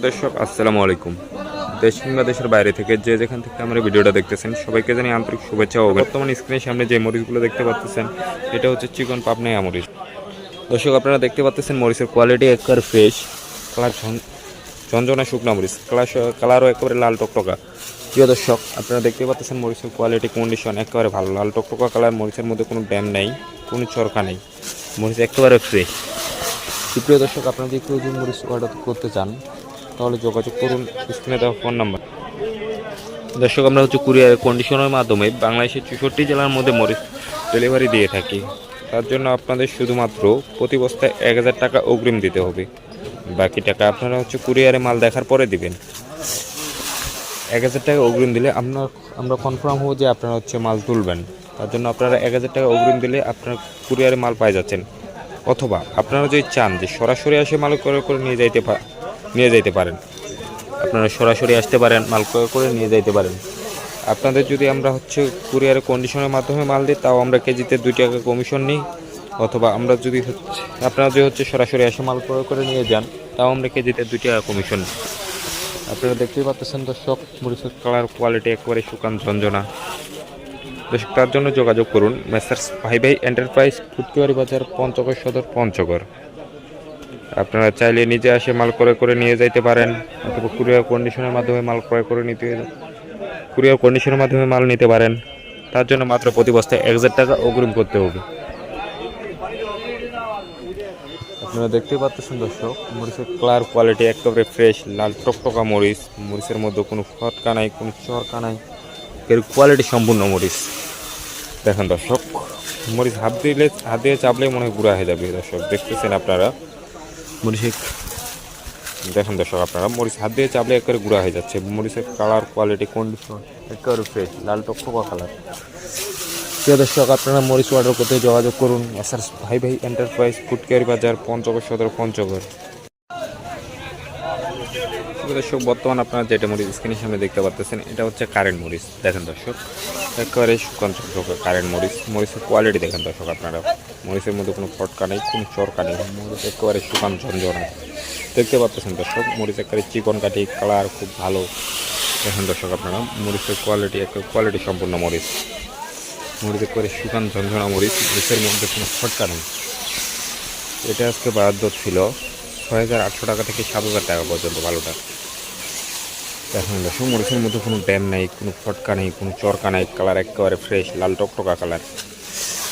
দর্শক, আসসালামু আলাইকুম। দেশ কিংবা দেশের বাইরে থেকে যে যেখান থেকে আমরা ভিডিওটা দেখতেছেন, সবাইকে জানি আন্তরিক শুভেচ্ছা ও বর্তমান স্ক্রিনের সামনে যে মরিচগুলো দেখতে পাচ্ছেন এটা হচ্ছে চিকন পাবনাইয়া মরিচ। দর্শক, আপনারা দেখতে পাচ্ছেন মরিচের কোয়ালিটি একবার ফ্রেশ কালার ঝঞ্ঝনা শুকনা মরিচ, কালার কালারও একেবারে লাল টকটকা। প্রিয় দর্শক, আপনারা দেখতে পাচ্ছেন মরিচের কোয়ালিটি কন্ডিশন একেবারে ভালো। লাল টকটকা কালার, মরিচের মধ্যে কোনো ড্যাম নেই, কোনো চরকা নেই। মরিচ একেবারে ফ্রেশ প্রিয় দর্শক, আপনারা যদি কেউ যদি মরিচ অর্ডার করতে চান তাহলে যোগাযোগ করুন, স্ক্রিনে দেওয়া ফোন নাম্বার। দর্শক, আমরা হচ্ছে কুরিয়ার কন্ডিশনের মাধ্যমে বাংলাদেশের চৌষট্টি জেলার মধ্যে মরিচ ডেলিভারি দিয়ে থাকি। তার জন্য আপনাদের শুধুমাত্র প্রতি বস্তায় এক হাজার টাকা অগ্রিম দিতে হবে। বাকি টাকা আপনারা হচ্ছে কুরিয়ারে মাল দেখার পরে দিবেন। এক হাজার টাকা অগ্রিম দিলে আপনার, আমরা কনফার্ম হব যে আপনারা হচ্ছে মাল তুলবেন। তার জন্য আপনারা এক হাজার টাকা অগ্রিম দিলে আপনার কুরিয়ারে মাল পাই যাচ্ছেন। অথবা আপনারা যদি চান যে সরাসরি এসে মাল করে করে নিয়ে যাইতে নিয়ে যাইতে পারেন। আপনারা সরাসরি আসতে পারেন, মাল ক্রয় করে নিয়ে যাইতে পারেন। আপনাদের যদি আমরা হচ্ছে কুরিয়ারের কন্ডিশনের মাধ্যমে মাল দিই, তাও আমরা কেজিতে দুই টাকা কমিশন নিই। অথবা আমরা যদি হচ্ছে, আপনারা যদি হচ্ছে সরাসরি এসে মাল ক্রয় করে নিয়ে যান, তাও আমরা কেজিতে দুই টাকা কমিশন নিই। আপনারা দেখতেই পাচ্ছেন দর্শক, মরিচের কালার কোয়ালিটি একেবারে শুকান ঝঞ্ঝনা দর্শক, তার জন্য যোগাযোগ করুন, মেসার্স ভাই ভাই এন্টারপ্রাইজ ফুটকিবাড়ি বাজার, পঞ্চগড় সদর, পঞ্চগড়। আপনারা চাইলে নিজে আসে মাল ক্রয় করে নিয়ে যাইতে পারেন, অথবা কুরিয়ার কন্ডিশনের মাধ্যমে মাল ক্রয় করে নিতে কুরিয়ার কন্ডিশনের মাধ্যমে মাল নিতে পারেন। তার জন্য মাত্র প্রতি বস্তায় এক হাজার টাকা অগ্রিম করতে হবে। আপনারা দেখতে পাচ্ছেন দর্শক, মরিচের কালার কোয়ালিটি একেবারে ফ্রেশ লাল টকটকা মরিচ। মরিচের মধ্যে কোনো ফটকা নাই, কোনো চরকা নাই। এর কোয়ালিটি সম্পূর্ণ মরিচ। দেখেন দর্শক, মরিচ হাত দিলে, হাত দিয়ে চাপলেই মনে হয় গুঁড়া হয়ে যাবে দর্শক। দেখতেছেন আপনারা মরিচের দেখেন দর্শক আপনারা মরিচ হাত দিয়ে চাপলে একবারে গুঁড়া হয়ে যাচ্ছে। মরিচের কালার কোয়ালিটি কন্ডিশন একবারে ফ্রেশ লাল টকটকা কালার প্রিয় দর্শক আপনারা মরিচ অর্ডার করতে যোগাযোগ করুন। এসআর ভাই ভাই এন্টারপ্রাইজ ফুটকেয়ারি বাজার পঞ্চগড় সদর পঞ্চগড়। দর্শক, বর্তমান আপনারা যেটা মরিচ স্ক্রিনের সামনে দেখতে পাচ্ছেন এটা হচ্ছে কারেন্ট মরিচ দেখেন দর্শক। একেবারে শুকান চকচকে কারেন্ট মরিচ মরিচের কোয়ালিটি দেখেন দর্শক আপনারা। মরিচের মধ্যে কোনো ফটকা নেই, কোনো চরকা নেই মরিচ একেবারে শুকান ঝঞ্ঝনা দেখতে পাচ্ছেন দর্শক মরিচ একেবারে চিকন কাঠি কালার খুব ভালো। দেখেন দর্শক আপনারা মরিচের কোয়ালিটি একটা কোয়ালিটি সম্পূর্ণ মরিচ মরিচ করে শুকান ঝঞ্ঝনা মরিচ মরিচের মধ্যে কোনো ফটকা নেই। এটা আজকে বাজার দর ছিল। ছয় হাজার আটশো টাকা থেকে সাত হাজার টাকা পর্যন্ত ভালোটা। এখন দেখুন মরিচের মধ্যে কোনো ড্যাম নেই, কোনো ফটকা নেই, কোনো চরকা নেই, কালার একেবারে ফ্রেশ লাল টকটকা কালার।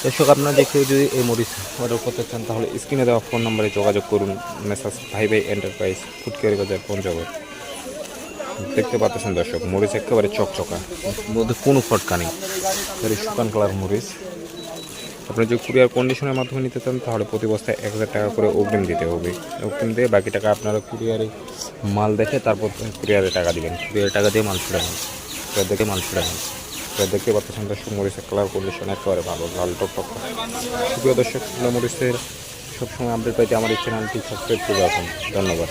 দর্শক, আপনারা দেখে যদি এই মরিচ অর্ডার করতে চান, তাহলে স্ক্রিনে দেওয়া ফোন নম্বরে যোগাযোগ করুন, মেসাজ ভাই ভাই এন্টারপ্রাইজ ফুটকেরি বাজার পঞ্চগড় দেখতে পাচ্ছেন দর্শক, মরিচ একেবারে চকচকা, মধ্যে কোনো ফটকা নেই। শুকান কালার মরিচ। আপনি যদি কুরিয়ার কন্ডিশনের মাধ্যমে নিতে চান, তাহলে প্রতি বস্তায় এক হাজার টাকা করে অগ্রিম দিতে হবে। অগ্রিম দিয়ে বাকি টাকা আপনারা কুরিয়ারে মাল দেখে তারপর কুরিয়ারে টাকা দেবেন। কুরিয়ারে টাকা দিয়ে মাল নেন কুরিয়ার দেখে মাল নেন কুরিয়ার দেখতে পাচ্ছেন দর্শক মরিচের কালার কন্ডিশন একেবারে ভালো, লাল টক টক। সুপ্রিয় দর্শক মরিচের সবসময় আপডেট পাইতে আমার এই চ্যানেলটি সাবস্ক্রাইব করে রাখুন। ধন্যবাদ।